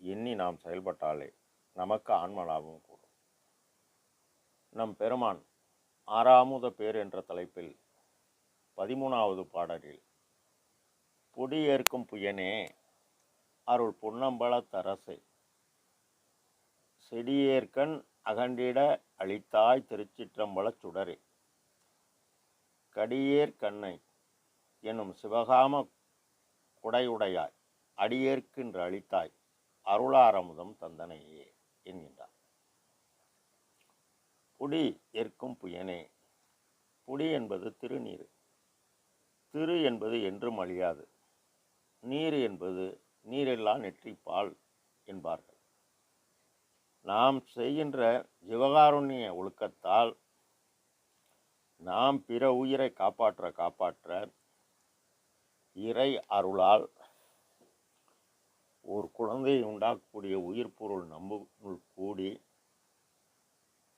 எண்ணி நாம் செயல்பட்டாலே நமக்கு ஆன்மலாபம் கூடும். நம் பெருமான் ஆறாமுத பேர் என்ற தலைப்பில் பதிமூணாவது பாடலில் பொடியேற்கும் புயனே அருள் புன்னம்பல தரசை செடியேற்கண் அகண்டிட அளித்தாய் திருச்சிற்றம்பலச் சுடரே கடியேற் கண்ணை எனும் சிவகாம குடையுடையாய் அடியேற்கின்ற அளித்தாய் அருளாரமுதம் தந்தனையே என்கின்றார். புடி ஏற்கும் புயனே புடி என்பது திருநீர். திரு என்பது என்றும் அழியாது. நீர் என்பது நீரெல்லாம் நெற்றிப்பால் என்பார்கள். நாம் செய்கின்ற ஜீவகாருண்ய ஒழுக்கத்தால் நாம் பிற உயிரை காப்பாற்ற காப்பாற்ற இறை அருளால் ஒரு குழந்தையை உண்டாக்கக்கூடிய உயிர் பொருள் நம்புள் கூடி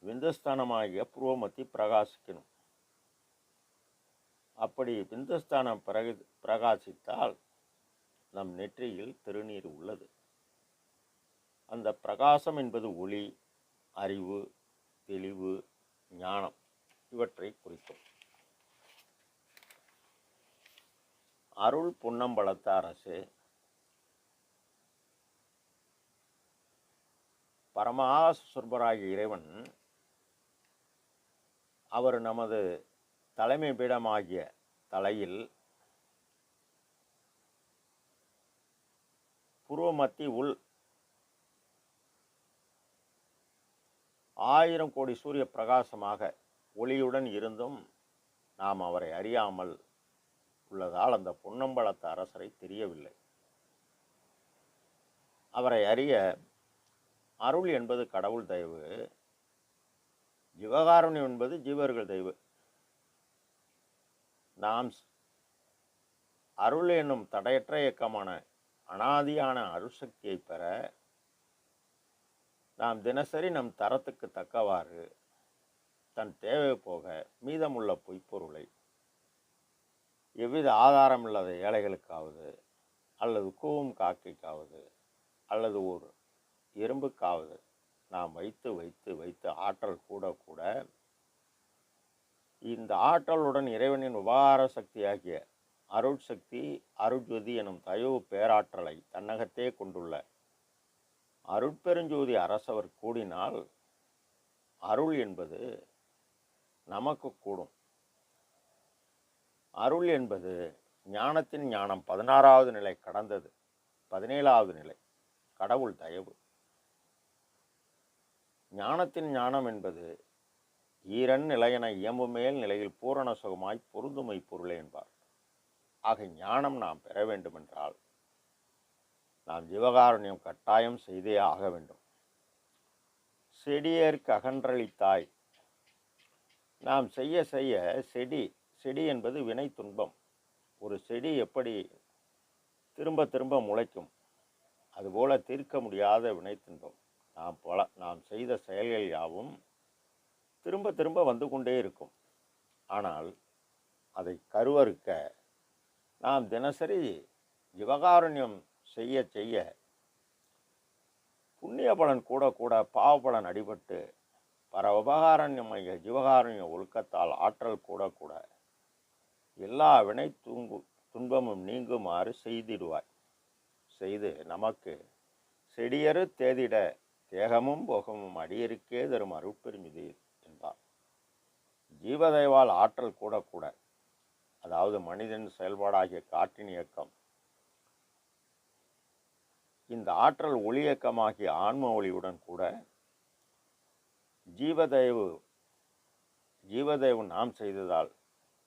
விந்தஸ்தானமாகிய புருவமத்தி பிரகாசிக்கணும். அப்படி விந்தஸ்தானம் பிரக பிரகாசித்தால் நம் நெற்றியில் திருநீர் உள்ளது. அந்த பிரகாசம் என்பது ஒளி அறிவு தெளிவு ஞானம் இவற்றை குறிக்கும். அருள் பொன்னம்பலத்த அரசு பரமாசுரபராகிய இறைவன் அவர் நமது தலைமை பீடமாகிய தலையில் புருவமத்தி உள் ஆயிரம் கோடி சூரிய பிரகாசமாக ஒளியுடன் இருந்தும் நாம் அவரை அறியாமல் உள்ளதால் அந்த பொன்னம்பலத்த அரசரை தெரியவில்லை. அவரை அறிய அருள் என்பது கடவுள் தயவு ஜீவகாருண்யம் என்பது ஜீவர்கள் தயவு. நாம் அருள் என்னும் தடையற்ற இயக்கமான அனாதியான அருசக்தியை பெற நாம் தினசரி நம் தரத்துக்கு தக்கவாறு தன் தேவை போக மீதமுள்ள பொய்ப்பொருளை எவ்வித ஆதாரம் இல்லாத ஏழைகளுக்காவது அல்லது கூவும் காக்கைக்காவது அல்லது ஒரு எறும்புக்காவது நாம் வைத்து வைத்து வைத்து ஆற்றல் கூட கூட இந்த ஆற்றலுடன் இறைவனின் உபகார சக்தியாகிய அருட்சக்தி அருட்ஜோதி எனும் தயவு பேராற்றலை தன்னகத்தே கொண்டுள்ள அருட்பெருஞ்சோதி அரசவர் கூடினால் அருள் என்பது நமக்கு கூடும். அருள் என்பது ஞானத்தின் ஞானம் பதினாறாவது நிலை கடந்தது. பதினேழாவது நிலை கடவுள் தயவு. ஞானத்தின் ஞானம் என்பது ஈரன் நிலையென இயம்புமேல் நிலையில் பூரண சுகமாய் பொருந்துமை பொருளே என்பார். ஆக ஞானம் நாம் பெற வேண்டுமென்றால் நாம் ஜீவகாருண்யம் கட்டாயம் செய்தே ஆக வேண்டும். செடியேற்கு அகன்றளித்தாய். நாம் செய்ய செய்ய செடி செடி என்பது வினை துன்பம். ஒரு செடி எப்படி திரும்ப திரும்ப முளைக்கும் அதுபோல தீர்க்க முடியாத வினை துன்பம். நாம் பல நாம் செய்த செயல்கள் யாவும் திரும்ப திரும்ப வந்து கொண்டே இருக்கும். ஆனால் அதை கருவறுக்க நாம் தினசரி ஜிவகாருண்யம் செய்ய செய்ய புண்ணிய பலன் கூட கூட பாவ பலன் அடிபட்டு பர உபகாரண்யமைய ஜீவகாருண்ய ஒழுக்கத்தால் ஆற்றல் கூட கூட எல்லா வினை தூங்கு துன்பமும் நீங்குமாறு செய்திடுவாய். செய்து நமக்கு செடியறு தேதிட தேகமும் போகமும் அடியருக்கே தரும் அருட்பெருமிது என்பார் ஜீவதேவால் ஆற்றல் கூட கூட அதாவது மனிதன் செயல்பாடாகிய காற்றின் இயக்கம் இந்த ஆற்றல் ஒளி இயக்கமாகிய ஆன்ம ஒளியுடன் கூட ஜீவதேவு ஜீவதேவு நாம் செய்ததால்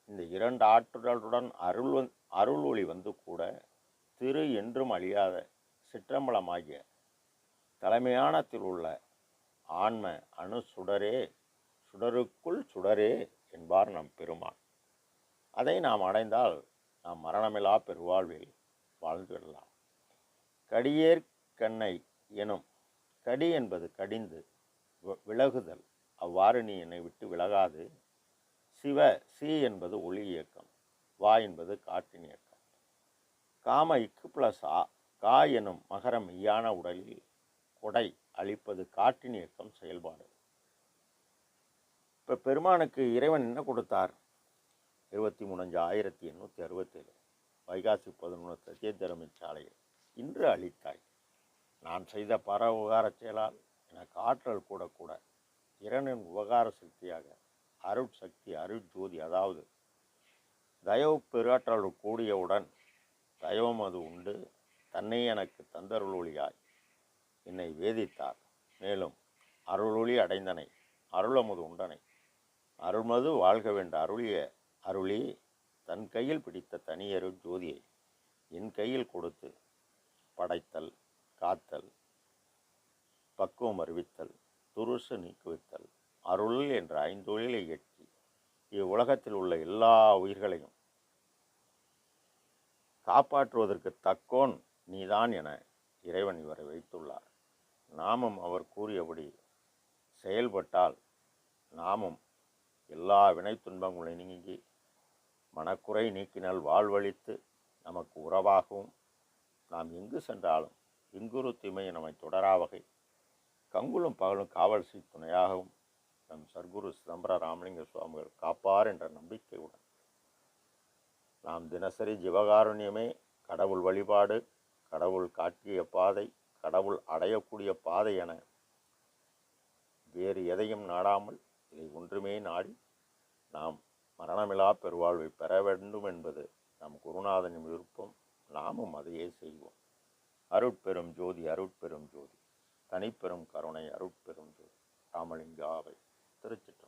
இந்த இரண்டு ஆற்றலுடன் அருள் அருள் ஒளி வந்து கூட திரு என்றும் அழியாத சிற்றம்பலமாகிய தலைமையானத்தில் உள்ள ஆன்ம அணு சுடரே சுடருக்குள் சுடரே என்பார் நம் பெருமான். அதை நாம் அடைந்தால் நாம் மரணமில்லா பெருவாழ்வில் வாழ்ந்து விடலாம். கண்ணை எனும் கடி என்பது கடிந்து விலகுதல். அவ்வாறு நீ என்னை விட்டு விலகாது. சிவ சி என்பது ஒளி இயக்கம். வா என்பது காற்றின் இயக்கம். காம இக்கு பிளஸ் ஆ கா எனும் மகரம் மெய்யான உடலில் கொடை அளிப்பது காட்டின் இயக்கம் செயல்பாடு. இப்போ பெருமானுக்கு இறைவன் என்ன கொடுத்தார்? இருபத்தி மூணஞ்சு ஆயிரத்தி எண்ணூற்றி அறுபத்தேழு. வைகாசி பதினொன்று சத்தியதரமி சாலையில் இன்று அளித்தாய் நான் செய்த பர உபகார செயலால் எனக்கு ஆற்றல் கூட கூட இறைவனின் உபகார சக்தியாக அருட்சக்தி அருட்ஜோதி அதாவது தயவு பெருஆற்றல் கூடியவுடன் தயவும் அது உண்டு. தன்னை எனக்கு தந்தருளொழியாய் என்னை வேதித்தார். மேலும் அருளொளி அடைந்தனை அருளமுது உண்டனை. அருள்மது வாழ்க வேண்ட அருளிய அருளி தன் கையில் பிடித்த தனியரு ஜோதியை என் கையில் கொடுத்து படைத்தல் காத்தல் பக்குவம் அறிவித்தல் துருசு நீக்குவித்தல் அருள் என்ற ஐந்தொழிலை எட்டி இவ்வுலகத்தில் உள்ள எல்லா உயிர்களையும் காப்பாற்றுவதற்கு தக்கோன் நீதான் என இறைவன் இவரை வைத்துள்ளார். நாமும் அவர் கூறியபடி செயல்பட்டால் நாமும் எல்லா வினை துன்பங்களை நீங்கி மனக்குறை நீக்கினால் வாழ்வழித்து நமக்கு உறவாகவும் நாம் எங்கு சென்றாலும் எங்குரு தீமை நம்மை தொடரா வகை கங்குலும் பகலும் காவல் செய் துணையாகவும் நம் சர்க்குரு சிதம்பர ராமலிங்க சுவாமிகள் காப்பார் என்ற நம்பிக்கையுடன் நாம் தினசரி ஜீவகாருண்யமே கடவுள் வழிபாடு கடவுள் காட்டிய பாதை கடவுள் அடையக்கூடிய பாதை என வேறு எதையும் நாடாமல் இதை ஒன்றுமே நாடி நாம் மரணமில்லா பெருவாழ்வை பெற வேண்டும் என்பது நம் குருநாதனின் விருப்பம். நாமும் அதையே செய்வோம். அருட்பெரும் ஜோதி அருட்பெரும் ஜோதி. தனிப்பெரும் கருணை அருட்பெரும் ஜோதி. ராமலிங்காவை திருச்சிற்ற